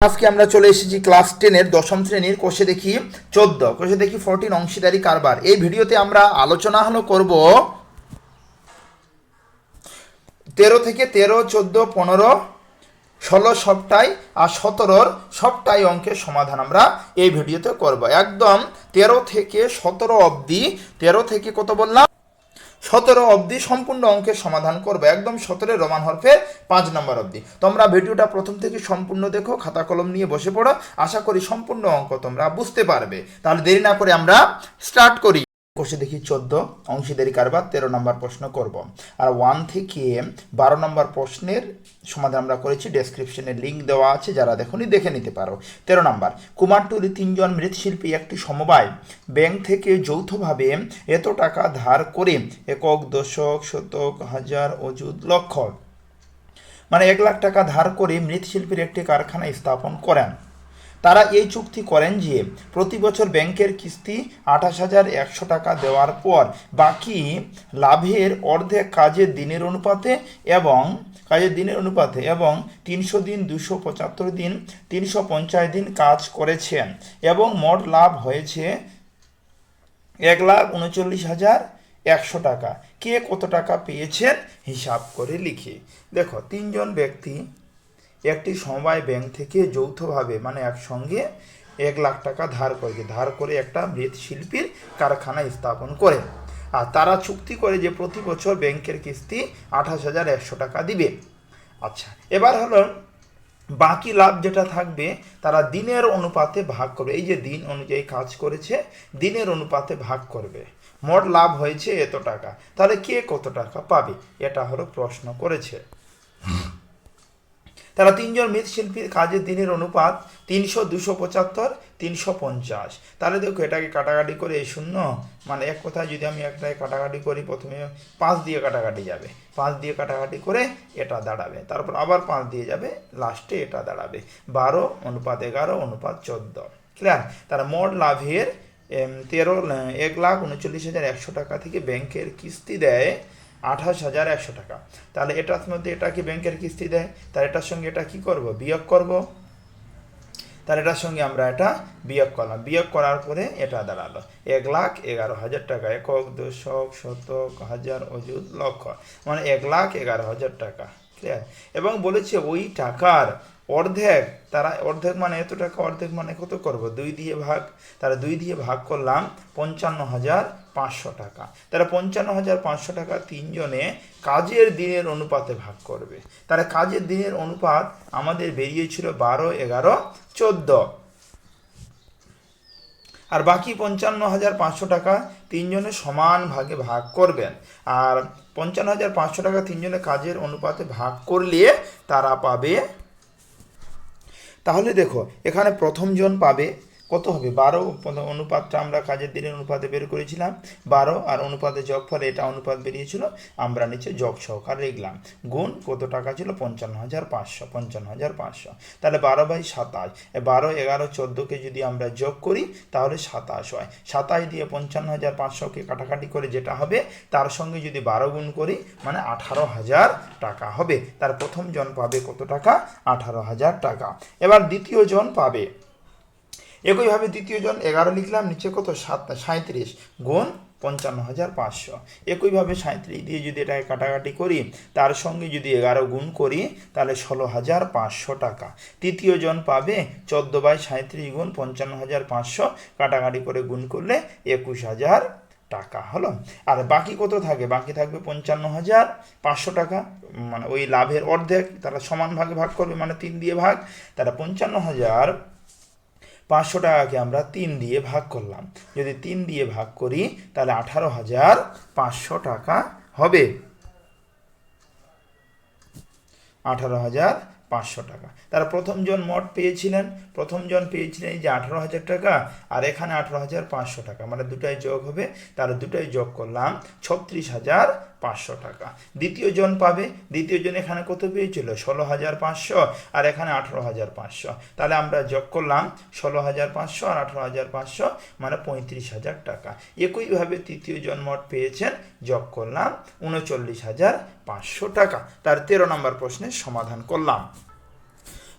আজকে আমরা চলে এসেছি ক্লাস টেনের দশম শ্রেণির কোষে দেখি চোদ্দ। কোষে দেখি ফোরটিন অংশীদারি কারবার। এই ভিডিওতে আমরা আলোচনা হলো করব তেরো থেকে তেরো, চোদ্দ, পনেরো, ষোলো সবটাই আর সতেরোর সবটাই অঙ্কের সমাধান আমরা এই ভিডিওতে করব। একদম তেরো থেকে সতেরো অবধি, তেরো থেকে কত বললাম? সতেরো অবধি সম্পূর্ণ অঙ্কের সমাধান করবে। একদম সতেরো, রোমান হরফে পাঁচ নম্বর অবধি। তোমরা ভিডিওটা প্রথম থেকে সম্পূর্ণ দেখো, খাতা কলম নিয়ে বসে পড়ো। আশা করি সম্পূর্ণ অঙ্ক তোমরা বুঝতে পারবে। তাহলে দেরি না করে আমরা স্টার্ট করি। কোষে দেখি চোদ্দ অংশীদারি কারবার, তেরো নম্বর প্রশ্ন করব। আর ওয়ান থেকে বারো নম্বর প্রশ্নের সমাধান আমরা করেছি ডেসক্রিপশনে লিঙ্ক দেওয়া আছে, যারা দেখুনি দেখে নিতে পারো। তেরো নম্বর, কুমারটুলি তিনজন মৃৎশিল্পী একটি সমবায়। ব্যাংক থেকে যৌথভাবে এত টাকা ধার করে একক, দশক, শতক, হাজার, অযুত, লক্ষ মানে এক লাখ টাকা ধার করে মৃৎশিল্পীর একটি কারখানা স্থাপন করেন। তারা এই চুক্তি করেন যে প্রতি বছর ব্যাংকের কিস্তি আঠাশ হাজার একশো টাকা দেওয়ার পর বাকি লাভের অর্ধেক কাজের দিনের অনুপাতে এবং কাজের দিনের অনুপাতে এবং তিনশো দিন দুশো পঁচাত্তর দিন, তিনশো পঞ্চাশ দিন কাজ করেছেন এবং মোট লাভ হয়েছে এক লাখ উনচল্লিশ হাজার একশো টাকা। কে কত টাকা পেয়েছেন? হিসাব করে লিখে। দেখো, তিনজন ব্যক্তি একটি সমবায় ব্যাংক থেকে যৌথভাবে মানে একসঙ্গে এক লাখ টাকা ধার করে ধার করে একটা মৃৎশিল্পীর কারখানা স্থাপন করে। আর তারা চুক্তি করে যে প্রতি বছর ব্যাংকের কিস্তি আঠাশ হাজার একশো টাকা দিবে। আচ্ছা এবার হলো বাকি লাভ যেটা থাকবে, তারা দিনের অনুপাতে ভাগ করবে। এই যে দিন অনুযায়ী কাজ করেছে, দিনের অনুপাতে ভাগ করবে। মোট লাভ হয়েছে এত টাকা। তাহলে কে কত টাকা পাবে? এটা হলো প্রশ্ন করেছে। তারা তিনজন মৃৎশিল্পীর কাজের দিনের অনুপাত তিনশো, দুশো পঁচাত্তর, তিনশো পঞ্চাশ। তাহলে দেখো, এটাকে কাটাকাটি করে শূন্য মানে এক কথায় যদি আমি একটাকে কাটাকাটি করি, প্রথমে পাঁচ দিয়ে কাটাকাটি যাবে। পাঁচ দিয়ে কাটাকাটি করে এটা দাঁড়াবে। তারপর আবার পাঁচ দিয়ে যাবে, লাস্টে এটা দাঁড়াবে। বারো, অনুপাত এগারো, অনুপাত চোদ্দ। ক্লিয়ার তারা মোট লাভের তেরো এক লাখ উনচল্লিশ হাজার একশো টাকা থেকে ব্যাংকের কিস্তি দেয় আঠাশ হাজার একশো টাকা। তাহলে এটার মধ্যে এটা কি ব্যাংকের কিস্তি দেয়? তার এটার সঙ্গে এটা কি করব? বিয়োগ করব? তার এটার সঙ্গে আমরা এটা বিয়োগ করলাম। বিয়োগ করার পরে এটা দাঁড়াল। এক লাখ এগারো হাজার টাকা। একক, দশক, শতক, হাজার, অযুত, লক্ষ। মানে এক লাখ এগারো হাজার টাকা। এবং বলেছে, ওই টাকার অর্ধেক, তারা অর্ধেক মানে এত টাকা, অর্ধেক মানে কত করব? দুই দিয়ে ভাগ, তারা দুই দিয়ে ভাগ করলাম পঞ্চান্ন হাজার পাঁচশো টাকা। তারা পঞ্চান্ন হাজার পাঁচশো টাকা তিনজনে কাজের দিনের অনুপাতে ভাগ করবে। তারা কাজের দিনের অনুপাত আমাদের বেরিয়েছিল বারো, এগারো, চোদ্দ। আর বাকি পঞ্চান্ন হাজার পাঁচশো টাকা তিনজনে সমান ভাগে ভাগ করবেন। আর পঞ্চান্ন হাজার পাঁচশো টাকা তিনজনে কাজের অনুপাতে ভাগ করলে তারা পাবে। তাহলে দেখো, এখানে প্রথমজন পাবে কত হবে? বারো অনুপাতটা আমরা কাজের দিনের অনুপাতে বের করেছিলাম। বারো আর অনুপাতে যোগ ফলে এটা অনুপাত বেরিয়েছিল আমরা নিচে যোগ সহকারে লিখলাম। গুণ কত টাকা ছিল? পঞ্চান্ন হাজার পাঁচশো, পঞ্চান্ন হাজার পাঁচশো। তাহলে বারো বাই সাতাশ বারো, এগারো, চোদ্দোকে যদি আমরা যোগ করি, তাহলে সাতাশ হয়। সাতাশ দিয়ে পঞ্চান্ন হাজার পাঁচশোকে কাটাকাটি করে যেটা হবে, তার সঙ্গে যদি বারো গুণ করি মানে আঠারো হাজার টাকা হবে। তার প্রথম জন পাবে কত টাকা? আঠারো হাজার টাকা। এবার দ্বিতীয় জন পাবে। একইভাবে দ্বিতীয় জন এগারো লিখলাম, নিচে কত? সাত সাঁত্রিশ গুণ পঞ্চান্ন হাজার পাঁচশো। একইভাবে সাঁত্রিশ দিয়ে যদি এটাকে কাটাকাটি করি, তার সঙ্গে যদি এগারো গুণ করি, তাহলে ষোলো হাজার পাঁচশো টাকা। তৃতীয় জন পাবে চোদ্দ বাই সাঁত্রিশ গুণ পঞ্চান্ন হাজার পাঁচশো, কাটাকাটি করে গুণ করলে একুশ হাজার টাকা হলো। আর বাকি কত থাকে? বাকি থাকবে পঞ্চান্ন হাজার পাঁচশো টাকা। মানে ওই লাভের অর্ধেক তারা সমান ভাগে ভাগ করবে মানে তিন দিয়ে ভাগ। তারা পঞ্চান্ন হাজার পাঁচশো টাকাকে আমরা তিন দিয়ে ভাগ করলাম। যদি তিন দিয়ে ভাগ করি, তাহলে আঠারো হাজার পাঁচশো টাকা হবে। আঠারো হাজার পাঁচশো টাকা। তারা প্রথমজন মোট পেয়েছিলেন। প্রথমজন পেয়েছিলেন এই যে আঠারো হাজার টাকা, আর এখানে আঠারো হাজার পাঁচশো টাকা। মানে দুটাই যোগ হবে। তারা দুটাই যোগ করলাম ছত্রিশ হাজার পাঁচশো টাকা। দ্বিতীয় জন পাবে, দ্বিতীয় জন এখানে কত পেয়েছিল? ষোলো হাজার পাঁচশো আর এখানে আঠেরো হাজার পাঁচশো। তাহলে আমরা যোগ করলাম ষোলো হাজার পাঁচশো আর আঠেরো হাজার পাঁচশো মানে পঁয়ত্রিশ হাজার টাকা। একইভাবে তৃতীয় জন মোট পেয়েছেন, যোগ করলাম উনচল্লিশ হাজার পাঁচশো টাকা। তার তেরো নম্বর প্রশ্নের সমাধান করলাম।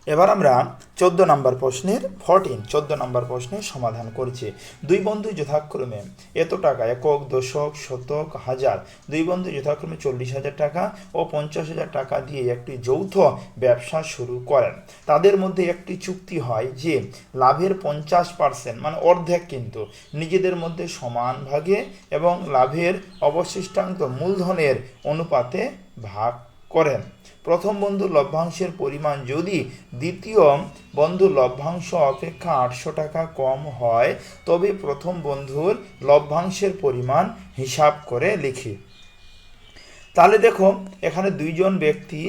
এবার আমরা চোদ্দ নম্বর প্রশ্নের ফরটিন চোদ্দ নম্বর প্রশ্নের সমাধান করছি। দুই বন্ধু যথাক্রমে এত টাকা, একক, দশক, শতক, হাজার। দুই বন্ধু যথাক্রমে চল্লিশ হাজার টাকা ও পঞ্চাশ হাজার টাকা দিয়ে একটি যৌথ ব্যবসা শুরু করেন। তাদের মধ্যে একটি চুক্তি হয় যে, লাভের পঞ্চাশ পার্সেন্ট মানে অর্ধেক কিন্তু নিজেদের মধ্যে সমান ভাগে এবং লাভের অবশিষ্টাংশ মূলধনের অনুপাতে ভাগ করেন। প্রথম বন্ধু লভ্যাংশের পরিমাণ যদি দ্বিতীয় বন্ধু লভ্যাংশ অপেক্ষা আটশো টাকা কম হয়, তবে প্রথম বন্ধুর লভ্যাংশের পরিমাণ হিসাব করে লিখি। তাহলে দেখো, এখানে দুইজন ব্যক্তি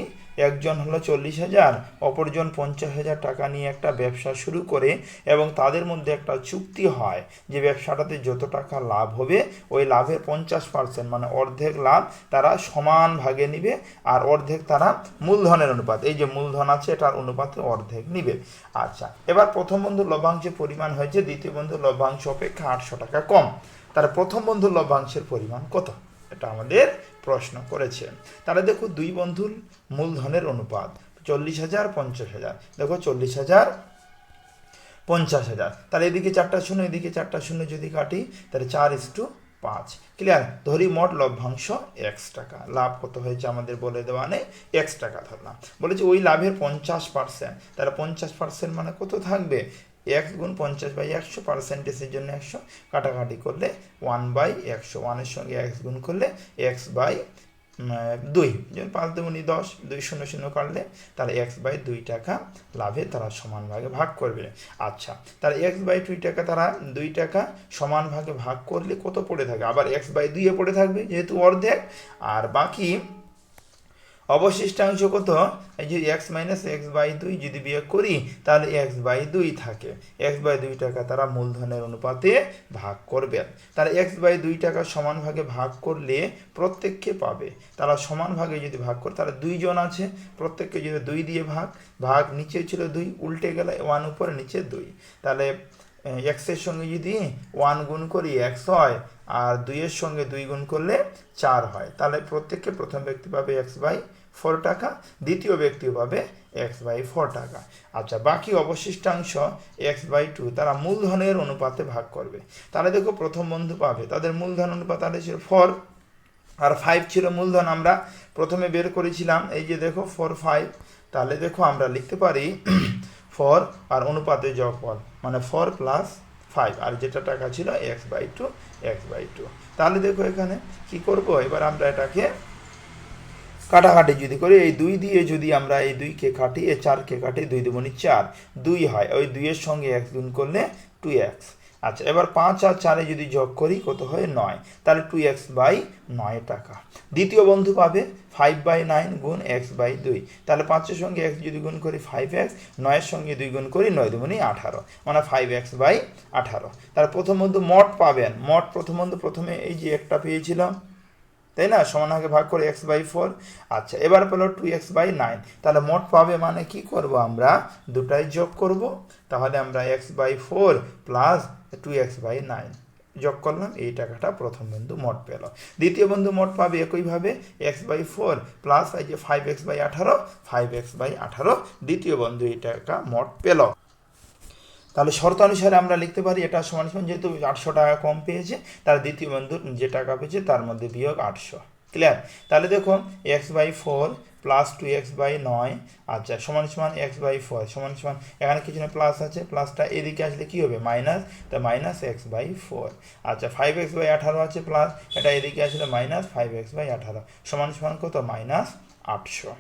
একজন হলো চল্লিশ হাজার, অপরজন পঞ্চাশ হাজার টাকা নিয়ে একটা ব্যবসা শুরু করে এবং তাদের মধ্যে একটা চুক্তি হয় যে ব্যবসাটাতে যত টাকা লাভ হবে, ওই লাভের পঞ্চাশ পার্সেন্ট মানে অর্ধেক লাভ তারা সমান ভাগে নিবে আর অর্ধেক তারা মূলধনের অনুপাত। এই যে মূলধন আছে, এটার অনুপাতে অর্ধেক নিবে। আচ্ছা এবার প্রথম বন্ধু লভ্যাংশের পরিমাণ হয়েছে, দ্বিতীয় বন্ধুর লভ্যাংশ অপেক্ষা আটশো টাকা কম। তার প্রথম বন্ধু লভ্যাংশের পরিমাণ কত? এটা আমাদের প্রশ্ন করেছে তাহলে দেখো দুই বন্ধুর মূলধনের অনুপাত, চল্লিশ হাজার, পঞ্চাশ হাজার। দেখো চল্লিশ হাজার, পঞ্চাশ হাজার। তাহলে এদিকে চারটা শূন্য, এদিকে চারটা শূন্য যদি কাটি, তাহলে চার ইস টু পাঁচ। ক্লিয়ার ধরি মোট লভ্যাংশ এক্স টাকা। লাভ কত হয়েছে আমাদের বলে দেওয়া নেই এক্স টাকা ধরলাম। বলেছে ওই লাভের পঞ্চাশ পার্সেন্ট তাহলে পঞ্চাশ পার্সেন্ট মানে কত থাকবে? এক্স গুণ পঞ্চাশ বাই একশো পার্সেন্টেজের জন্য একশো কাটাকাটি করলে ওয়ান বাই একশো। ওয়ানের সঙ্গে এক্স গুণ করলে এক্স বাই দুই। যেমন পাঁচ দুগুণি দশ, দুই শূন্য শূন্য কাটলে তাহলে এক্স বাই দুই টাকা লাভে তারা সমান ভাগে ভাগ করবে। আচ্ছা তাহলে এক্স বাই দুই টাকা তারা দুই টাকা সমান ভাগে ভাগ করলে কত পড়ে থাকে? আবার এক্স বাই দুইয়ে পড়ে থাকবে যেহেতু অর্ধেক। আর বাকি অবশিষ্টাংশ কত? এই যে এক্স মাইনাস এক্স বাই দুই যদি বিয়োগ করি, তাহলে এক্স বাই দুই থাকে। এক্স বাই দুই টাকা তারা মূলধনের অনুপাতে ভাগ করবেন তাহলে এক্স বাই দুই টাকা সমান ভাগে ভাগ করলে প্রত্যেককে পাবে। তারা সমান ভাগে যদি ভাগ করে, তাহলে দুইজন আছে। প্রত্যেককে যদি দুই দিয়ে ভাগ ভাগ নিচে ছিল দুই, উল্টে গেলে ওয়ান উপরে, নিচে দুই। তাহলে এক্সের সঙ্গে যদি ওয়ান গুণ করি এক্স হয়, আর দুইয়ের সঙ্গে দুই গুণ করলে চার হয়। তাহলে প্রত্যেককে প্রথম ব্যক্তি পাবে এক্স বাই ফোর টাকা, দ্বিতীয় ব্যক্তিও পাবে এক্স বাই ফোর টাকা। আচ্ছা বাকি অবশিষ্টাংশ এক্স বাই টু তারা মূলধনের অনুপাতে ভাগ করবে। তাহলে দেখো প্রথম বন্ধু পাবে। তাদের মূলধন অনুপাত তাহলে ছিল ফোর আর ফাইভ ছিল মূলধন। আমরা প্রথমে বের করেছিলাম, এই যে দেখো ফোর ফাইভ তাহলে দেখো আমরা লিখতে পারি ফোর আর অনুপাতে যোগফল মানে ফোর প্লাস ফাইভ আর যেটা টাকা ছিল x by two x by two তাহলে দেখো এখানে কি করব? এবার আমরা এটাকে কাটাকাটি যদি করি, এই দুই দিয়ে যদি আমরা এই দুইকে কাটি, এই চারকে কাটি, দুই দুগুণি চার, দুই হয়। ওই দুইয়ের সঙ্গে এক গুণ করলে টু এক্স আচ্ছা এবার পাঁচ আর চারে যদি যোগ করি, কত হয়? নয়। তাহলে টু এক্স বাই নয় টাকা। দ্বিতীয় বন্ধু পাবে ফাইভ বাই নাইন গুণ এক্স বাই দুই। তাহলে পাঁচের সঙ্গে এক্স যদি গুণ করি ফাইভ এক্স নয়ের সঙ্গে দুই গুণ করি নয় দুগুণি আঠারো। মানে ফাইভ এক্স বাই আঠারো। তাহলে প্রথম বন্ধু মট পাবেন। মট প্রথম বন্ধু প্রথমে এই যে একটা পেয়েছিলাম তাই না? সমান ভাগে ভাগ করে এক্স বাই ফোর আচ্ছা এবার পেল টু এক্স বাই নাইন তাহলে মোট পাবে মানে কি করব আমরা? দুটাই যোগ করব। তাহলে আমরা x by four plus two x by nine যোগ করলাম। এই টাকাটা প্রথম বন্ধু মোট পেল। দ্বিতীয় বন্ধু মোট পাবে একইভাবে এক্স বাই ফোর প্লাস এই যে ফাইভ এক্স বাই আঠারো ফাইভ এক্স বাই আঠারো। দ্বিতীয় বন্ধু এই টাকা মোট পেল। তাহলে শর্ত অনুসারে আমরা লিখতে পারি এটা সমান সমান, যেহেতু আটশো টাকা কম পেয়েছে, তার দ্বিতীয় বন্ধুর যে টাকা পেয়েছে তার মধ্যে বিয়োগ আটশো। ক্লিয়ার তাহলে দেখুন x by four plus two x by নয় আচ্ছা সমান সমান এক্স বাই ফোর সমান সমান, এখানে কিছু না প্লাস আছে প্লাসটা এদিকে আসলে কী হবে? মাইনাস তা মাইনাস এক্স বাই ফোর আচ্ছা ফাইভ এক্স বাই আঠারো আছে প্লাস এটা এদিকে আসলে মাইনাস ফাইভ এক্স বাই আঠারো। সমান সমান কত? মাইনাস আটশো।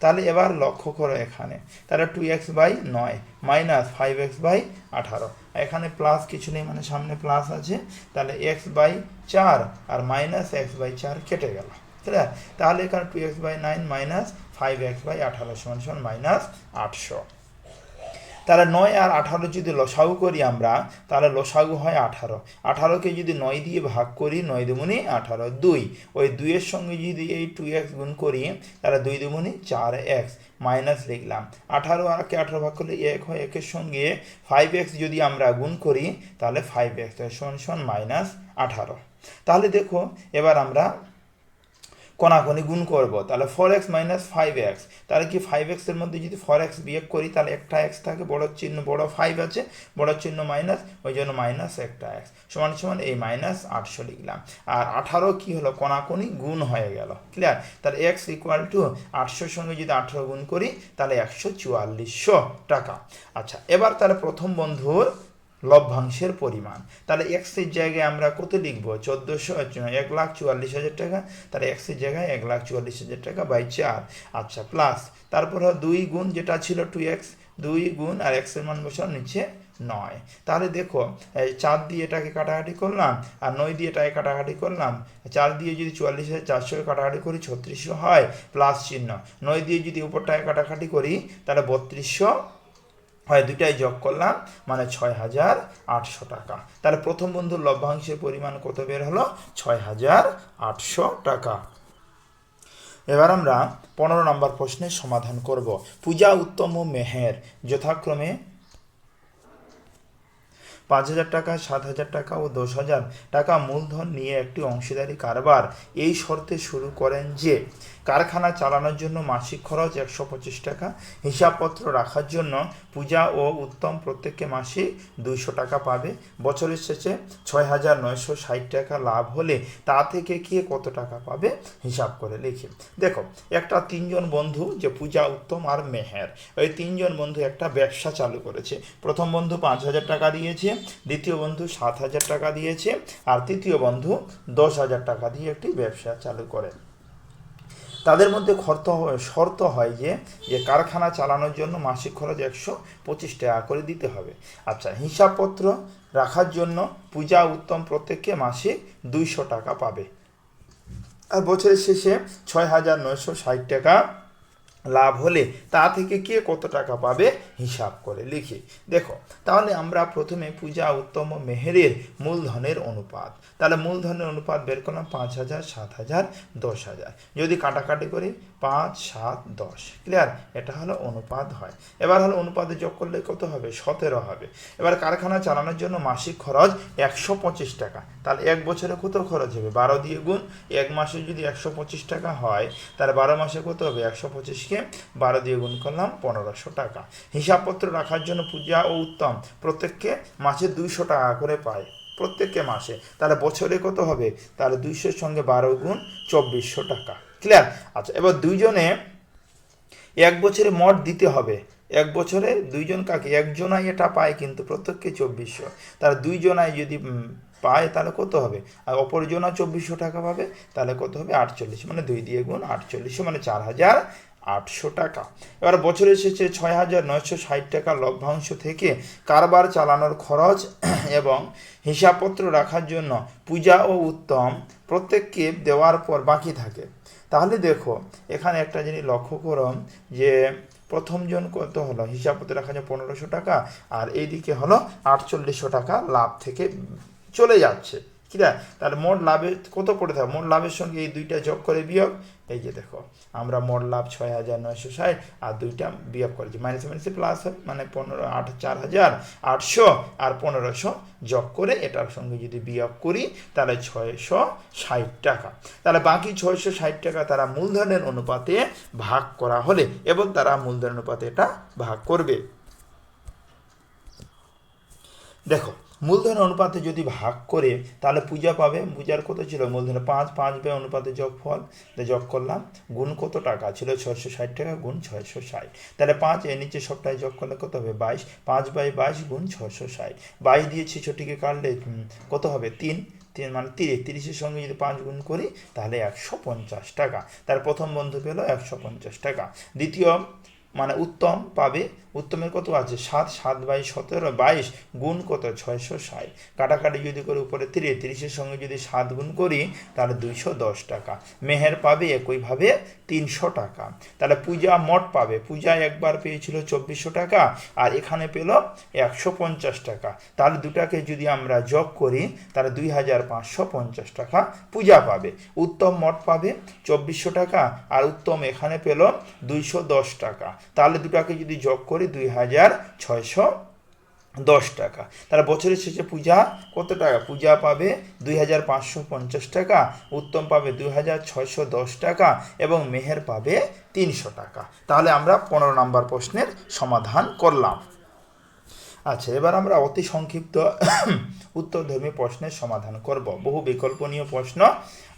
তাহলে এবার লক্ষ্য করো এখানে। তাহলে টু এক্স বাই নয় মাইনাস ফাইভ এক্স বাই আঠারো। এখানে প্লাস কিছু নেই মানে সামনে প্লাস আছে। তাহলে এক্স বাই চার আর মাইনাস এক্স বাই চার কেটে গেল। তাহলে এখানে two x by nine minus five x by আঠারো সমান সমান মাইনাস আটশো। তাহলে নয় আর আঠারো যদি লসাগু করি আমরা, তাহলে লসাগু হয় আঠারো। আঠারোকে যদি নয় দিয়ে ভাগ করি, নয় দুমুনি আঠারো, দুই। ওই দুইয়ের সঙ্গে যদি এই টু এক্স গুণ করি, তাহলে দুই দুগুণি চার এক্স মাইনাস লিখলাম। আঠারো আরকে আঠারো ভাগ করলে এক হয় একের সঙ্গে ফাইভ এক্স যদি আমরা গুণ করি, তাহলে ফাইভ এক্স সমান সমান মাইনাস আঠারো। তাহলে দেখো, এবার আমরা কোনাকুনি গুণ করব, তাহলে four x minus five x তাহলে কি ফাইভ এক্সের মধ্যে যদি ফোর এক্স বিয়োগ করি, তাহলে একটা এক্স থাকে, বড় চিহ্ন, বড় ফাইভ আছে, বড় চিহ্ন মাইনাস ওই জন্য মাইনাস একটা এক্স সমান সমান এই মাইনাস আটশো লিখলাম। আর আঠারো কি হলো? কোনাকুনি গুণ হয়ে গেল ক্লিয়ার তাহলে এক্স ইকুয়াল টু আটশোর সঙ্গে যদি আঠারো গুণ করি, তাহলে একশো চুয়াল্লিশশো টাকা। আচ্ছা এবার তাহলে প্রথম বন্ধুর লভ্যাংশের পরিমাণ। তাহলে এক্সের জায়গায় আমরা কত লিখব? চোদ্দোশো, এক লাখ চুয়াল্লিশ হাজার টাকা। তাহলে এক্সের জায়গায় এক লাখ চুয়াল্লিশ হাজার টাকা বাই চার। আচ্ছা প্লাস তারপর দুই গুণ যেটা ছিল টু এক্স দুই গুণ আর এক্সের মান বসার নিচে নয়। তাহলে দেখো চার দিয়ে এটাকে কাটাকাটি করলাম আর নয় দিয়ে এটাকে কাটাকাটি করলাম। চার দিয়ে যদি চুয়াল্লিশ হাজার চারশোকে কাটাকাটি করি, ছত্রিশশো হয় প্লাস চিহ্ন। নয় দিয়ে যদি উপরটাকে কাটাকাটি করি, তাহলে বত্রিশশো হয় দুটাই যোগ করলাম মানে ছয় হাজার আটশো টাকা। তাহলে প্রথম বন্ধুর লভ্যাংশের পরিমাণ কত বের হলো? ছয় হাজার আটশো টাকা। এবার আমরা পনেরো নম্বর প্রশ্নের সমাধান করব। পূজা উত্তম মেহের, যথাক্রমে পাঁচ হাজার টাকা, সাত হাজার টাকা ও দশ হাজার টাকা মূলধন নিয়ে একটি অংশীদারি কারবার। এই শর্তে শুরু করেন যে কারখানা চালানোর জন্য মাসিক খরচ একশো পঁচিশ টাকা, হিসাবপত্র রাখার জন্য পূজা ও উত্তম প্রত্যেককে মাসে দুইশো টাকা পাবে। বছরের শেষে ছয় হাজার নয়শো ষাট টাকা লাভ হলে তা থেকে কে কত টাকা পাবে? হিসাব করে লিখি। দেখো, একটা তিনজন বন্ধু যে পূজা, উত্তম আর মেহের ওই তিনজন বন্ধু একটা ব্যবসা চালু করেছে। প্রথম বন্ধু পাঁচ হাজার টাকা দিয়েছে, দ্বিতীয় বন্ধু সাত হাজার টাকা দিয়েছে, আর তৃতীয় বন্ধু দশ হাজার টাকা দিয়ে একটি ব্যবসা চালু করে। তাদের মধ্যে খরত শর্ত হয় যে যে কারখানা চালানোর জন্য মাসিক খরচ একশো পঁচিশ টাকা করে দিতে হবে। আচ্ছা হিসাবপত্র রাখার জন্য পূজা উত্তম প্রত্যেককে মাসিক দুইশো টাকা পাবে। আর বছরের শেষে ছয় হাজার নয়শো ষাট টাকা লাভ হলে তা থেকে কে কত টাকা পাবে? হিসাব করে লিখি। দেখো, তাহলে আমরা প্রথমে পূজা উত্তম মেহেরের মূলধনের অনুপাত। তাহলে মূলধনের অনুপাত বের করলাম পাঁচ হাজার, সাত হাজার, দশ হাজার। যদি কাটাকাটি করি, পাঁচ, সাত, দশ। ক্লিয়ার এটা হলো অনুপাত হয়। এবার হলো অনুপাতে যোগ করলে কত হবে? সতেরো হবে। এবার কারখানা চালানোর জন্য মাসিক খরচ একশো পঁচিশ টাকা। তাহলে এক বছরে কত খরচ হবে? বারো দিয়ে গুণ এক মাসে যদি একশো পঁচিশ টাকা হয়, তাহলে বারো মাসে কত হবে? একশো পঁচিশকে বারো দিয়ে গুণ করলাম পনেরোশো টাকা। হিসাবপত্র রাখার জন্য পূজা ও উত্তম প্রত্যেককে মাসে দুইশো টাকা করে পায়, প্রত্যেককে মাসে। তাহলে বছরে কত হবে? তাহলে দুইশোর সঙ্গে বারো গুণ চব্বিশশো টাকা। ক্লিয়ার আচ্ছা এবার দুইজনে এক বছরে মোট দিতে হবে। এক বছরে দুইজন কাকে? একজনাই এটা পায় কিন্তু প্রত্যেককে চব্বিশশো। তার দুইজনাই যদি পায় তাহলে কত হবে? আর অপরজনা চব্বিশশো টাকা পাবে, তাহলে কত হবে? আটচল্লিশ মানে দুই দিয়ে গুণ আটচল্লিশশো মানে চার হাজার আটশো টাকা। এবার বছরের শেষে ছয় হাজার নয়শো ষাট টাকা লভ্যাংশ থেকে কারবার চালানোর খরচ এবং হিসাবপত্র রাখার জন্য পূজা ও উত্তম প্রত্যেককে দেওয়ার পর বাকি থাকে। তাহলে দেখো, এখানে একটা জিনিস লক্ষ্য করো, যে প্রথমজন কত হলো? হিসাবপত্র রাখা যায় পনেরোশো টাকা, আর এইদিকে হলো আটচল্লিশশো টাকা লাভ থেকে চলে যাচ্ছে। কিনা তাহলে মোট লাভে কত পড়ে থাকে মোট লাভের সঙ্গে এই দুইটা যোগ করে বিয়োগ, এই যে দেখো, আমরা মোট লাভ ছয় হাজার নয়শো ষাট আর দুইটা বিয়োগ করেছি। মাইনাস মাইনাসে প্লাস মানে পনেরো, আট, চার হাজার, আটশো আর পনেরোশো যোগ করে এটার সঙ্গে যদি বিয়োগ করি, তাহলে ছয়শো ষাট টাকা। তাহলে বাকি ছয়শো ষাট টাকা তারা মূলধনের অনুপাতে ভাগ করা হলে, এবং তারা মূলধন অনুপাতে এটা ভাগ করবে। দেখো মূলধন অনুপাতে যদি ভাগ করে, তাহলে পূজা পাবে। পূজার কত ছিল? মূলধনে পাঁচ পাঁচ বাই অনুপাতে যোগ ফল যোগ করলাম। গুণ কত টাকা? ছিল ছয়শো ষাট টাকা, গুণ ছয়শো ষাট। তাহলে পাঁচ, এর নিচে সবটাই যোগ করলে কত হবে? বাইশ। পাঁচ বাই বাইশ গুণ ছয়শো ষাট। বাইশ দিয়ে ছেষট্টিকে কাটলে কত হবে? তিন। তিন মানে তিরিশ। তিরিশের সঙ্গে যদি পাঁচ গুণ করি, তাহলে একশো পঞ্চাশ টাকা। তার প্রথম বন্ধু পেল একশো পঞ্চাশ টাকা। দ্বিতীয় মানে উত্তম পাবে উত্তমের কত আছে? সাত সাত বাই সতেরো, বাইশ, গুণ কত? ছয়শো ষাট। কাটাকাটি যদি করে উপরে তিরিশ, তিরিশের সঙ্গে যদি সাত গুণ করি, তাহলে দুইশো দশ টাকা। মেহের পাবে একইভাবে তিনশো টাকা। তাহলে পূজা মোট পাবে। পূজা একবার পেয়েছিল চব্বিশশো টাকা, আর এখানে পেল একশো পঞ্চাশ টাকা। তাহলে দুটাকে যদি আমরা যোগ করি, তাহলে দুই হাজার পাঁচশো পঞ্চাশ টাকা পূজা পাবে। উত্তম মোট পাবে চব্বিশশো টাকা, আর উত্তম এখানে পেল দুইশো দশ টাকা। তাহলে দুটাকে যদি যোগ করি দুই হাজার ছয়শো দশ টাকা। তারা বছরের শেষে পূজা কত টাকা? পূজা পাবে দুই হাজার পাঁচশো পঞ্চাশ টাকা, উত্তম পাবে দুই হাজার ছয়শো দশ টাকা এবং মেহের পাবে তিনশো টাকা। তাহলে আমরা পনেরো নম্বর প্রশ্নের সমাধান করলাম। আচ্ছা এবার আমরা অতি সংক্ষিপ্ত উত্তরধর্মী প্রশ্নের সমাধান করব। বহু বিকল্পনীয় প্রশ্ন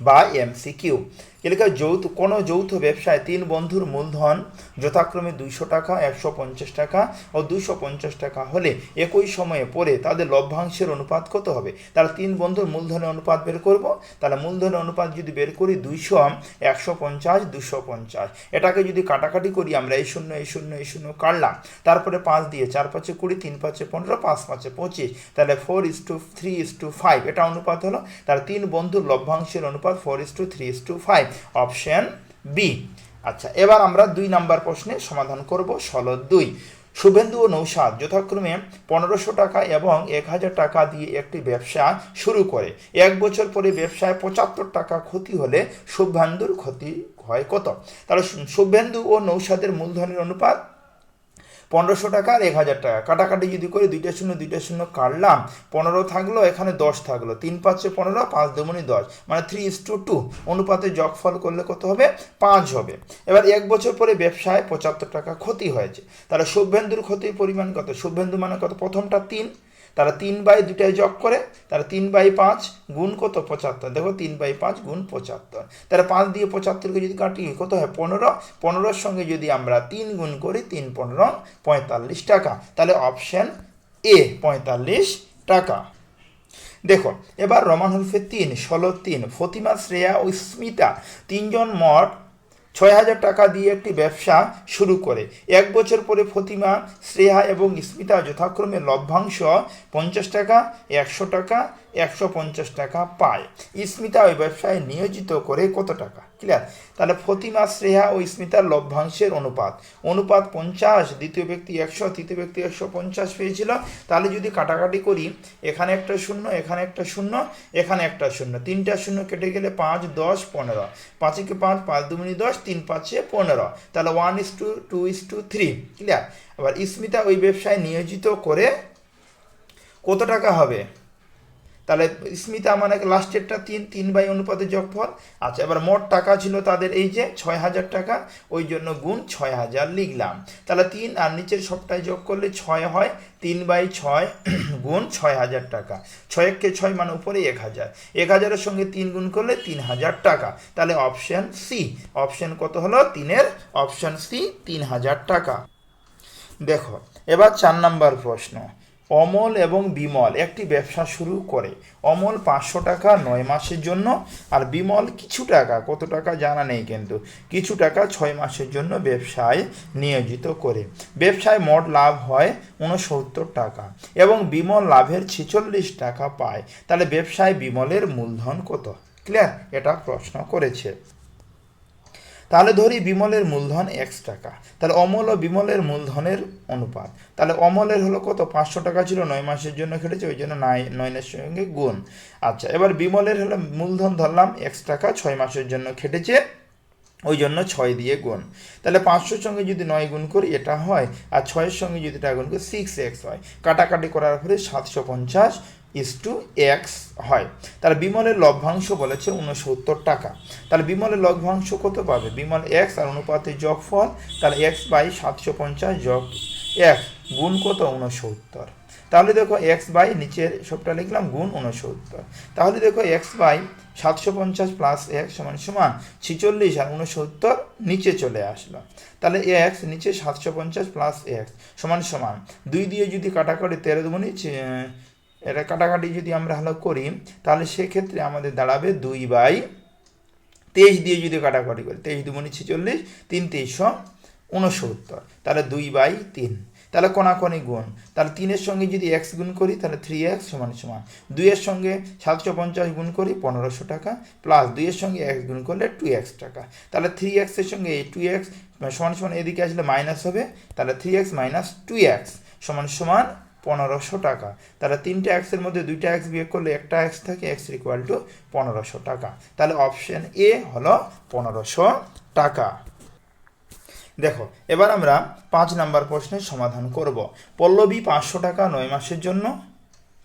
বা এমসিকিউ। এলাকা যৌথ, কোনো যৌথ ব্যবসায় তিন বন্ধুর মূলধন যথাক্রমে দুইশো টাকা, একশো পঞ্চাশ টাকা ও দুশো পঞ্চাশ টাকা হলে একই সময়ে পরে তাদের লভ্যাংশের অনুপাত কত হবে? তারা তিন বন্ধুর মূলধনের অনুপাত বের করব। তাহলে মূলধনের অনুপাত যদি বের করি দুইশো, একশো পঞ্চাশ দুশো পঞ্চাশ। এটাকে যদি কাটাকাটি করি আমরা এই শূন্য এই শূন্য এই শূন্য কাটলাম। তারপরে পাঁচ দিয়ে চার পাঁচে কুড়ি, তিন পাঁচে পনেরো, পাঁচ পাঁচে পঁচিশ, তাহলে four is to three is to five এটা অনুপাত হলো তার তিন বন্ধুর লভ্যাংশের অনুপাত four is to three is to five option B আচ্ছা এবার আমরা দুই নাম্বার প্রশ্নের সমাধান করব, ষোলো দুই। শুভেন্দু ও নৌসাদ যথাক্রমে পনেরোশো টাকা এবং এক হাজার টাকা দিয়ে একটি ব্যবসা শুরু করে। এক বছর পরে ব্যবসায় পঁচাত্তর টাকা ক্ষতি হলে শুভেন্দুর ক্ষতি হয় কত? তাহলে শুভেন্দু ও নৌসাদের মূলধনের অনুপাত পনেরোশো টাকা আর এক হাজার টাকা। কাটাকাটি যদি করি, দুইটা শূন্য দুইটা শূন্য কাটলাম, পনেরো থাকল, এখানে দশ থাকল। তিন পাঁচে পনেরো, পাঁচ দুমনি দশ। মানে থ্রি ইস টু টু অনুপাতে যোগফল করলে কত হবে? পাঁচ হবে। এবার এক বছর পরে ব্যবসায় পঁচাত্তর টাকা ক্ষতি হয়েছে। তাহলে শুভেন্দুর ক্ষতির পরিমাণ কত? শুভেন্দু মানে কত? প্রথমটা তিন তারা তিন বাই দুটায় যোগ করে, তারা তিন বাই পাঁচ গুণ কত? পঁচাত্তর। দেখো তিন বাই পাঁচ গুণ পঁচাত্তর। তারা পাঁচ দিয়ে পঁচাত্তরকে যদি কাটি, কত হয়? পনেরো। পনেরোর সঙ্গে যদি আমরা তিন গুণ করি, তিন পনেরো, পঁয়তাল্লিশ টাকা। তাহলে অপশান এ পঁয়তাল্লিশ টাকা। দেখো, এবার রমান হলফে তিন, ষোলো তিন, ফতিমা, শ্রেয়া ও স্মিতা তিনজন মঠ ছয় হাজার টাকা দিয়ে একটি ব্যবসা শুরু করে। এক বছর পরে ফতিমা শ্রেহা এবং স্মিতা যথাক্রমে লভ্যাংশ পঞ্চাশ টাকা, একশো টাকা একশো পঞ্চাশ টাকা পায়। স্মিতা ওই ব্যবসায় নিয়োজিত করে কত টাকা? ক্লিয়ার তাহলে ফতিমা শ্রেয়া ও স্মিতার লভ্যাংশের অনুপাত। অনুপাত পঞ্চাশ, দ্বিতীয় ব্যক্তি একশো, তৃতীয় ব্যক্তি একশো পঞ্চাশ পেয়েছিল। তাহলে যদি কাটাকাটি করি, এখানে একটা শূন্য, এখানে একটা শূন্য, এখানে একটা শূন্য। তিনটা শূন্য কেটে গেলে পাঁচ, দশ, পনেরো। পাঁচকে পাঁচ? পাঁচ দুমিনি দশ, তিন পাঁচে পনেরো। তাহলে one is to two two is to three clear Smita ওই ব্যবসায় নিয়োজিত করে কত টাকা হবে? তাহলে স্মিতা মানে লাস্টেরটা তিন তিন বাই অনুপাতে যোগফল আচ্ছা এবার মোট টাকা ছিল তাদের এই যে ছয় হাজার টাকা, ওই জন্য গুণ ছয় হাজার লিখলাম। তাহলে তিন আর নিচের সবটাই যোগ করলে ছয় হয়, তিন বাই ছয় গুণ ছয় হাজার টাকা। ছয়কে ছয় মানে উপরে এক হাজার। এক হাজারের সঙ্গে তিন গুণ করলে তিন হাজার টাকা। তাহলে অপশান সি অপশান কত হলো? তিনের অপশান সি তিন হাজার টাকা। দেখো, এবার চার নাম্বার প্রশ্ন। অমল এবং বিমল একটি ব্যবসা শুরু করে। অমল পাঁচশো টাকা নয় মাসের জন্য আর বিমল কিছু টাকা, কত টাকা জানা নেই কিন্তু, কিছু টাকা ছয় মাসের জন্য ব্যবসায় নিয়োজিত করে। ব্যবসায় মোট লাভ হয় উনসত্তর টাকা এবং বিমল লাভের ছেচল্লিশ টাকা পায়। তাহলে ব্যবসায় বিমলের মূলধন কত? ক্লিয়ার? এটা প্রশ্ন করেছে। তাহলে ধরি বিমলের মূলধন এক্স টাকা। তাহলে অমল ও বিমলের মূলধনের অনুপাত। তাহলে অমলের হলো কত? পাঁচশো টাকা ছিল, নয় মাসের জন্য খেটেছে, ওই জন্য নয় নয়নের সঙ্গে গুণ। আচ্ছা এবার বিমলের হলো মূলধন ধরলাম এক্স টাকা, ছয় মাসের জন্য খেটেছে, ওই জন্য ছয় দিয়ে গুণ। তাহলে পাঁচশোর সঙ্গে যদি নয় গুণ করি, এটা হয়, আর ছয়ের সঙ্গে যদি এটা গুণ করি সিক্স এক্স হয়। কাটাকাটি করার পরে সাতশো পঞ্চাশ ইস টু এক্স হয়। তাহলে বিমলের লভ্যাংশ বলেছে উনসত্তর টাকা। তাহলে বিমলের লভ্যাংশ কত পাবে? বিমল এক্স আর অনুপাতে যোগ ফল তাহলে এক্স বাই সাতশো পঞ্চাশ যোগ এক গুণ কত? উনসত্তর তাহলে দেখো এক্স বাই নিচের সবটা লিখলাম গুণ উনসত্তর তাহলে দেখো এক্স বাই সাতশো পঞ্চাশ প্লাস এক্স সমান সমান ছিচল্লিশ আর উনসত্তর নিচে চলে আসলো। তাহলে এক্স নিচে সাতশো পঞ্চাশ প্লাস এক্স সমান সমান। দুই দিয়ে যদি কাটাকাটি তেরো দুগুণি এটা কাটাকাটি যদি আমরা হলো করি, তাহলে সেক্ষেত্রে আমাদের দাঁড়াবে দুই বাই তেইশ দিয়ে যদি কাটাকাটি করি, তেইশ দুগুণি ছেচল্লিশ, তিন তেইশশো উনসত্তর তাহলে দুই বাই তিন। তাহলে কোনাকোনি গুণ, তাহলে তিনের সঙ্গে যদি এক্স গুণ করি, তাহলে থ্রি এক্স সমান সমান, দুইয়ের সঙ্গে সাতশো পঞ্চাশ গুণ করি, পনেরোশো টাকা প্লাস দুইয়ের সঙ্গে এক্স গুণ করলে টু এক্স টাকা। তাহলে থ্রি এক্সের সঙ্গে টু এক্স সমান সমান এদিকে আসলে মাইনাস হবে, তাহলে three x minus two x সমান সমান পনেরোশো টাকা। তাহলে তিনটে অ্যাক্সের মধ্যে দুইটা অ্যাক্স বিয়োগ করলে একটা অ্যাক্স থাকে এক্স ইকুয়াল টু পনেরোশো টাকা। তাহলে অপশন এ হলো পনেরোশো টাকা। দেখো, এবার আমরা পাঁচ নাম্বার প্রশ্নের সমাধান করব। পল্লবী পাঁচশো টাকা নয় মাসের জন্য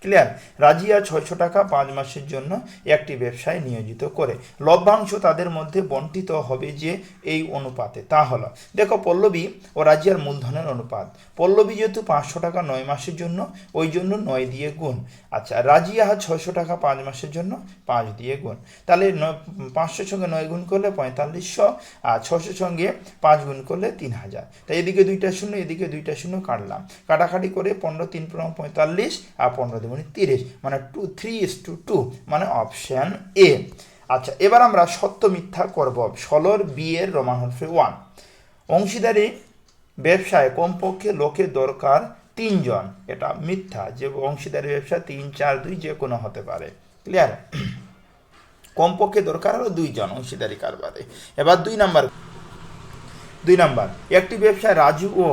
ক্লিয়ার? রাজিয়া ছয়শো টাকা পাঁচ মাসের জন্য একটি ব্যবসায় নিয়োজিত করে। লভ্যাংশ তাদের মধ্যে বন্টিত হবে যে এই অনুপাতে। তা হলো, দেখো পল্লবী ও রাজিয়ার মূলধনের অনুপাত। পল্লবী যেহেতু পাঁচশো টাকা নয় মাসের জন্য, ওই জন্য নয় দিয়ে গুণ। আচ্ছা রাজিয়া ছয়শো টাকা পাঁচ মাসের জন্য পাঁচ দিয়ে গুণ। তাহলে পাঁচশোর সঙ্গে নয় গুণ করলে পঁয়তাল্লিশশো আর ছশোর সঙ্গে পাঁচ গুণ করলে তিন হাজার তাই এদিকে দুইটা শূন্য, এদিকে দুইটা শূন্য কাটলাম। কাটাকাটি করে পনেরো, তিন পনেরো, পঁয়তাল্লিশ আর পনেরো দুগুণে তিরিশ মানে two three is to two মানে অপশান এ আচ্ছা এবার আমরা সত্য মিথ্যা করব। ষোলোর বি এর রোমান হরফে ওয়ান অংশীদারি ব্যবসায় কমপক্ষে লোকের দরকার তিনজন। এটা মিথ্যা, যে অংশীদারি ব্যবসা তিন, চার, দুই, যে কোনো হতে পারে। ক্লিয়ার কমপক্ষে দরকার হলো দুইজন অংশীদারি কারবারে। এবার দুই নাম্বার। দুই নাম্বার, একটি ব্যবসায় রাজু ও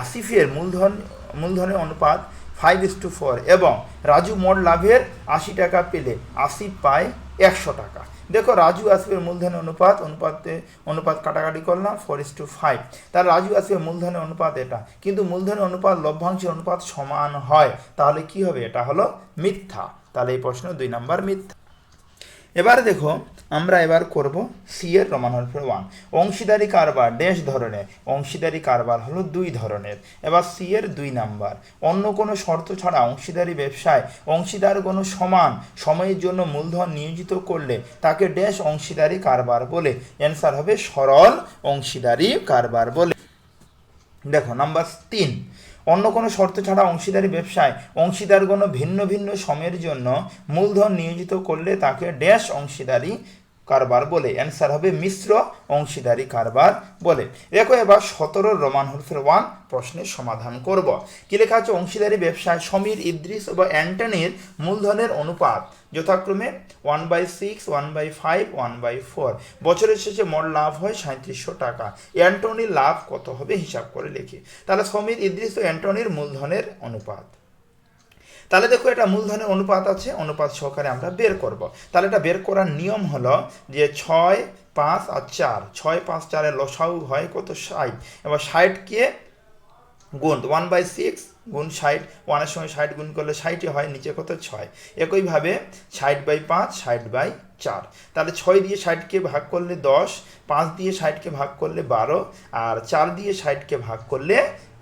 আসিফের মূলধন, মূলধনের অনুপাত ফাইভ ইস টু ফোর এবং রাজু মোট লাভের আশি টাকা পেলে আসিফ পায় একশো টাকা। দেখো, রাজু আসিফের মূলধন অনুপাত, অনুপাতে, অনুপাত কাটাকাটি করলাম ফোর ইস টু ফাইভ তার রাজু আসিফের মূলধনের অনুপাত এটা, কিন্তু মূলধনের অনুপাত, লভ্যাংশের অনুপাত সমান হয়, তাহলে কি হবে? এটা হলো মিথ্যা। তাহলে এই প্রশ্ন দুই নাম্বার মিথ্যা। এবার দেখো আমরা এবার করব সি এর রোমান হরফের ওয়ান অংশীদারি কারবার ড্যাশ ধরনের। অংশীদারি কারবার হলো দুই ধরনের। এবার সি এর দুই নাম্বার অন্য কোনো শর্ত ছাড়া অংশীদারি ব্যবসায় অংশীদার কোনো সমান সময়ের জন্য মূলধন নিয়োজিত করলে তাকে ড্যাশ অংশীদারি কারবার বলে। অ্যান্সার হবে সরল অংশীদারি কারবার বলে। দেখো নাম্বার তিন। অন্য কোনো শর্ত ছাড়া অংশীদারি ব্যবসায় অংশীদারগণ ভিন্ন ভিন্ন সময়ের জন্য মূলধন নিয়োজিত করলে তাকে ড্যাশ অংশীদারি কারবার বলে অ্যান্সার হবে মিশ্র অংশীদারি কারবার বলে। দেখো এবার সতেরো রোমান হরফের ওয়ান প্রশ্নের সমাধান করব। কি লেখা আছে? অংশীদারি ব্যবসায় সমীর ইদ্রিস ও অ্যান্টনির মূলধনের অনুপাত যথাক্রমে one by six one by five one by four বছরের শেষে মোট লাভ হয় সাঁত্রিশশো টাকা। অ্যান্টনির লাভ কত হবে? হিসাব করে লিখি। তাহলে সমীর ইদ্রিস ও অ্যান্টনির মূলধনের অনুপাত। তাহলে দেখো এটা মূলধনের অনুপাত আছে, অনুপাত সহকারে আমরা বের করব। তাহলে এটা বের করার নিয়ম হলো যে ছয় পাঁচ আর চার, ছয় পাঁচ চারের লসাউ হয় কত? ষাট। এবার ষাটকে গুণ? ওয়ান বাই সিক্স গুণ ষাট। ওয়ানের সঙ্গে ষাট গুণ করলে ষাটই হয়, নিচে কত? ছয়। একইভাবে ষাট বাই পাঁচ, ষাট বাই চার। তাহলে ছয় দিয়ে ষাটকে ভাগ করলে দশ, পাঁচ দিয়ে ষাটকে ভাগ করলে বারো, আর চার দিয়ে ষাটকে ভাগ করলে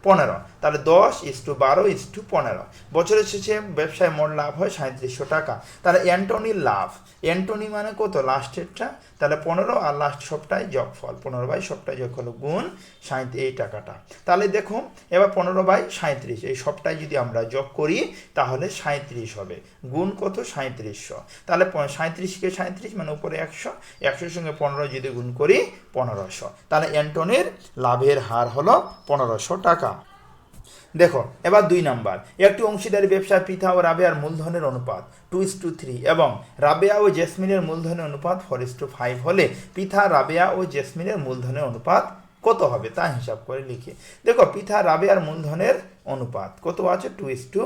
পনেরো। তাহলে দশ ইস টু বারো ইস টু পনেরো। বছরের শেষে ব্যবসায় মোট লাভ হয় সাঁত্রিশশো টাকা। তাহলে অ্যান্টনির লাভ। অ্যান্টনি মানে কত? লাস্টেরটা। তাহলে পনেরো আর লাস্ট সবটাই যোগফল। পনেরো বাই সবটাই যোগ হলো গুণ সাঁত্রিশ এই টাকাটা। তাহলে দেখো এবার পনেরো বাই সাঁত্রিশ এই সবটাই যদি আমরা যোগ করি, তাহলে সাঁত্রিশ হবে। গুণ কত? সাঁত্রিশশো তাহলে সাঁত্রিশকে সাঁত্রিশ মানে উপরে একশো। একশোর সঙ্গে পনেরো যদি গুণ করি, পনেরোশো। তাহলে অ্যান্টনির লাভের হার হলো পনেরোশো টাকা। দেখো, এবার দুই নাম্বার। একটি অংশীদারি ব্যবসায় পিতা ও রাবেয়ার মূলধনের অনুপাত টু ইস টু থ্রি এবং রাবেয়া ও জেসমিনের মূলধনের অনুপাত ফোর ইস টু ফাইভ হলে পিতা রাবেয়া ও জেসমিনের মূলধনের অনুপাত কত হবে? তা হিসাব করে লিখে। দেখো, পিতা রাবেয়ার মূলধনের অনুপাত কত আছে? টু ইস টু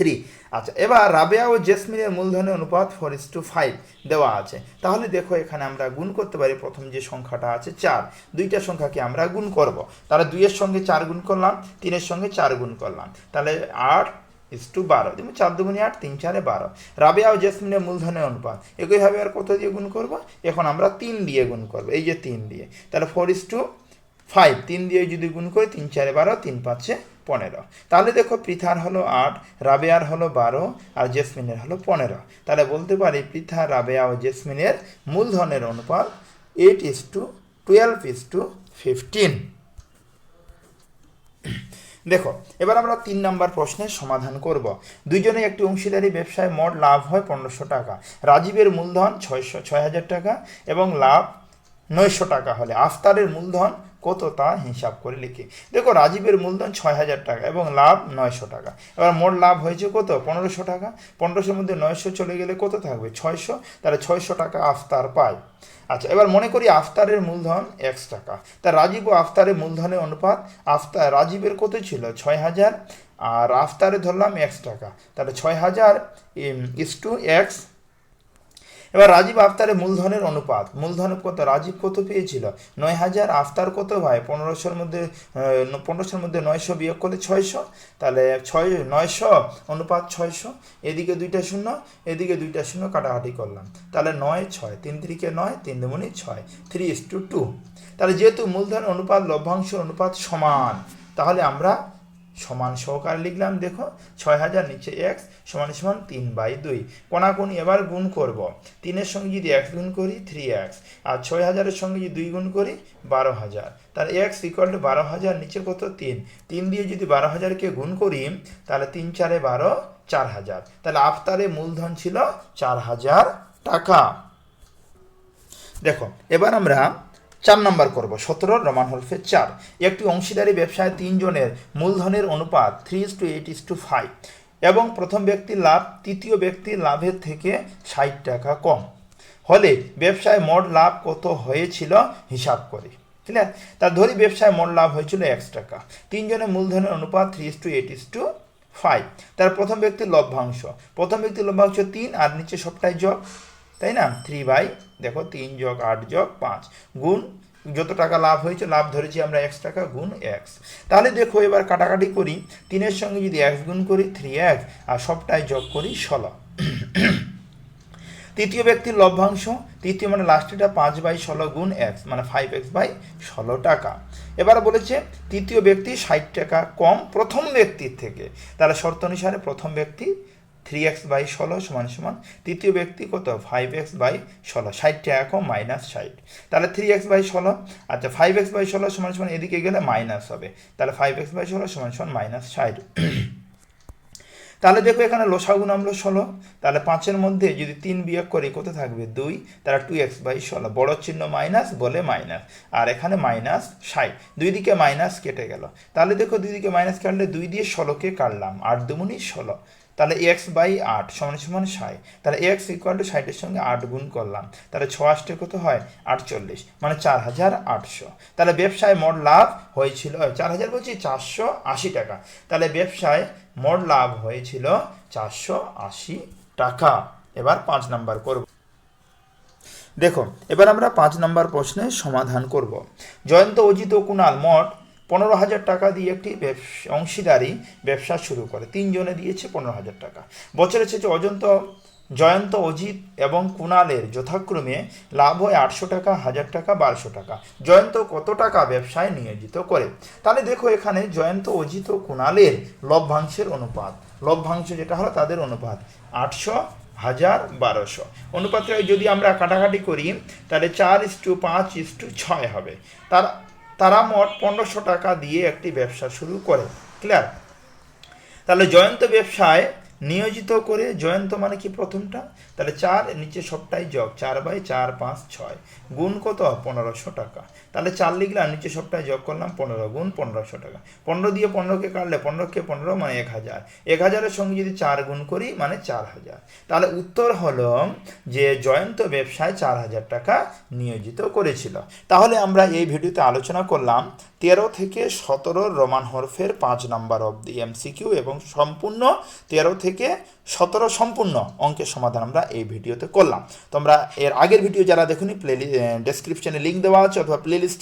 থ্রি আচ্ছা এবার রাবেয়া ও জেসমিনের মূলধনের অনুপাত ফোর ইস টু ফাইভ দেওয়া আছে। তাহলে দেখো এখানে আমরা গুণ করতে পারি, প্রথম যে সংখ্যাটা আছে চার। দুইটা সংখ্যাকে আমরা গুণ করব। তাহলে দুইয়ের সঙ্গে চার গুণ করলাম, তিনের সঙ্গে চার গুণ করলাম। তাহলে আট ইস টু বারো। যেমন চার দুগুণে আট, তিন চারে বারো। রাবেয়া ও জেসমিনের মূলধনের অনুপাত। একইভাবে আর কত দিয়ে গুণ করব? এখন আমরা তিন দিয়ে গুণ করব। এই যে তিন দিয়ে। তাহলে ফোর ইস টু ফাইভ তিন দিয়ে যদি গুণ করি, তিন চারে বারো, তিন পাঁচে পনেরো। তাহলে দেখো পৃথার হলো আট, রাবেয়ার হলো বারো আর জেসমিনের হলো পনেরো। তাহলে বলতে পারি পৃথা, রাবেয়া ও জেসমিনের মূলধনের অনুপাত eight is to twelve is to fifteen দেখো, এবার আমরা তিন নম্বর প্রশ্নের সমাধান করব। দুইজনে একটি অংশীদারি ব্যবসায় মোট লাভ হয় পনেরোশো টাকা। রাজীবের মূলধন ছয়শো, ছয় হাজার টাকা এবং লাভ নয়শো টাকা হলে আফতারের মূলধন কত তা হিসাব করে লিখি। দেখো রাজীবের মূলধন ছয় হাজার টাকা এবং লাভ নয়শো টাকা। এবার মোট লাভ হয়েছে কত? পনেরোশো টাকা। পনেরোশোর মধ্যে নয়শো চলে গেলে কত থাকবে? ছয়শো? তাহলে ছয়শো টাকা আফতার পায়। আচ্ছা এবার মনে করি আফতারের মূলধন একশো টাকা। তা রাজীব ও আফতারের মূলধনের অনুপাত, আফতার রাজীবের কত ছিল? ছয় হাজার। আর আফতারে ধরলাম এক্স টাকা। তাহলে ছয় হাজার ইস টু এক্স এবার রাজীব আফতারের মূলধনের অনুপাত। মূলধন কত? রাজীব কত পেয়েছিল? নয় হাজার, আফতার কত ভাই? পনেরোশোর মধ্যে পনেরোশোর মধ্যে নয়শো বিয়োগ করলে ছয়শো। তাহলে ছয়, নয়শো, অনুপাত ছয়শো। এদিকে দুইটা শূন্য, এদিকে দুইটা শূন্য কাটাকাটি করলাম। তাহলে নয়, ছয়। তিন তিরিকে নয়, তিন দুমনি ছয়। Three is to two. তাহলে যেহেতু মূলধন অনুপাত লভ্যাংশ অনুপাত সমান, তাহলে আমরা সমান সহকারে লিখলাম, দেখো ছয় হাজার নিচে এক্স সমান সমান তিন বাই দুই। কোনাকুনি এবার গুণ করব। তিনের সঙ্গে যদি এক্স গুণ করি থ্রি এক্স আর ছয় হাজারের সঙ্গে যদি দুই গুণ করি বারো হাজার তাহলে এক্স ইকুয়াল টু বারো হাজার নিচে কত? তিন। তিন দিয়ে যদি বারো হাজারকে গুণ করি, তাহলে তিন চারে বারো চার হাজার তাহলে আফতারে মূলধন ছিল চার হাজার টাকা। দেখো, এবার আমরা চার নম্বর করব, সতেরো, রমান হরফে চার। একটি অংশীদারি ব্যবসায় তিনজনের মূলধনের অনুপাত three is to eight is to five এবং প্রথম ব্যক্তির লাভ, তৃতীয় ব্যক্তির লাভের থেকে ষাট টাকা কম। হলে ব্যবসায় মোট লাভ কত হয়েছিল হিসাব করে। ক্লিয়ার তার ধরি ব্যবসায় মোট লাভ হয়েছিল একশো টাকা। তিনজনের মূলধনের অনুপাত three is to eight is to five তার প্রথম ব্যক্তির লভ্যাংশ। প্রথম ব্যক্তির লভ্যাংশ তিন, আর নিচে সবটাই যোগ, তাই না? থ্রি বাই দেখো তিন যোগ আট যোগ পাঁচ। গুণ যত টাকা লাভ হয়েছে, লাভ ধরেছি আমরা এক্স টাকা গুণ এক্স তাহলে দেখো এবার কাটাকাটি করি। তিনের সঙ্গে যদি এক্স গুণ করি থ্রি এক্স আর সবটাই যোগ করি ষোলো। তৃতীয় ব্যক্তির লভ্যাংশ, তৃতীয় মানে লাস্টেটা পাঁচ বাই ষোলো গুণ এক্স মানে ফাইভ এক্স বাই ষোলো টাকা। এবার বলেছে তৃতীয় ব্যক্তি ষাট টাকা কম প্রথম ব্যক্তির থেকে। তাহলে শর্ত অনুসারে প্রথম ব্যক্তি থ্রি এক্স বাই ষোলো সমান সমান তৃতীয় ব্যক্তি কত? ফাইভ এক্স বাই ষোলো। ষাট টাকা মাইনাস ষাট। তাহলে থ্রি এক্স বাই ষোলো আচ্ছা ফাইভ এক্স বাই ষোলো সমান সমান এদিকে গেলে মাইনাস হবে। তাহলে ফাইভ এক্স বাই ষোলো সমান সমান মাইনাস ষাট। তাহলে দেখো এখানে লসাগু নামলো ষোলো। তাহলে পাঁচের মধ্যে যদি তিন বিয়োগ করি, কত থাকবে? দুই। তাহলে টু এক্স বাই ষোলো। বড় চিহ্ন মাইনাস বলে মাইনাস আর এখানে মাইনাস ষাট। দুই দিকে মাইনাস কেটে গেল। তাহলে দেখো দুই দিকে মাইনাস কাটলে দুই দিয়ে ষোলোকে কাটলাম। আট দুমুনি ষোলো। তাহলে এক্স বাই আট সমান সমান ষাট। তাহলে এক্স ইকুয়াল টু ষাটের সঙ্গে আট গুণ করলাম। তাহলে ছ আষ্টে কত হয়? আটচল্লিশ মানে চার হাজার আটশো। তাহলে ব্যবসায় মোট লাভ হয়েছিল, চার হাজার বলছি চারশো আশি টাকা। তাহলে ব্যবসায় মোট লাভ হয়েছিল চারশো আশি টাকা। এবার পাঁচ নাম্বার করব। দেখো, এবার আমরা পাঁচ নাম্বার প্রশ্নের সমাধান করব। জয়ন্ত অজিত কুণাল মোট পনেরো হাজার টাকা দিয়ে একটি অংশীদারি ব্যবসা শুরু করে। তিনজনে দিয়েছে পনেরো হাজার টাকা। বছরের শেষে অজন্ত, জয়ন্ত, অজিত এবং কুণালের যথাক্রমে লাভ হয় আটশো টাকা, হাজার টাকা, বারোশো টাকা। জয়ন্ত কত টাকা ব্যবসায় নিয়োজিত করে? তাহলে দেখো এখানে জয়ন্ত, অজিত ও কুণালের লভ্যাংশের অনুপাত। লভ্যাংশ যেটা হলো তাদের অনুপাত, আটশো, হাজার, বারোশো। অনুপাতে যদি আমরা কাটাকাটি করি, তাহলে চার ইস টু পাঁচ ইস টু ছয় হবে। তার তারা মোট পনেরোশো টাকা দিয়ে একটি ব্যবসা শুরু করে। ক্লিয়ার তাহলে জয়ন্ত ব্যবসায় নিয়োজিত করে জয়ন্ত মানে কি প্রথমটা? তাহলে চার, নিচে সবটাই যোগ, চার বাই চার, পাঁচ, ছয়। গুণ কত? পনেরোশো টাকা। তাহলে চার লিখলাম, নিচে সবটাই যোগ করলাম, পনেরো গুণ পনেরোশো টাকা। পনেরো দিয়ে পনেরোকে কাটলে পনেরোকে পনেরো মানে এক হাজার। এক হাজারের সঙ্গে যদি চার গুণ করি মানে চার হাজার। তাহলে উত্তর হলো যে জয়ন্ত ব্যবসায় চার হাজার টাকা নিয়োজিত করেছিল। তাহলে আমরা এই ভিডিওতে আলোচনা করলাম তেরো থেকে সতেরো রোমান হরফের পাঁচ নাম্বার অব দি এমসিকিউ এবং সম্পূর্ণ তেরো থেকে সতেরো সম্পূর্ণ অঙ্কের সমাধান আমরা এই ভিডিওতে করলাম। তোমরা এর আগের ভিডিও যারা দেখুনি প্লে ডেসক্রিপশনে লিঙ্ক দেওয়া আছে অথবা প্লেলিস্ট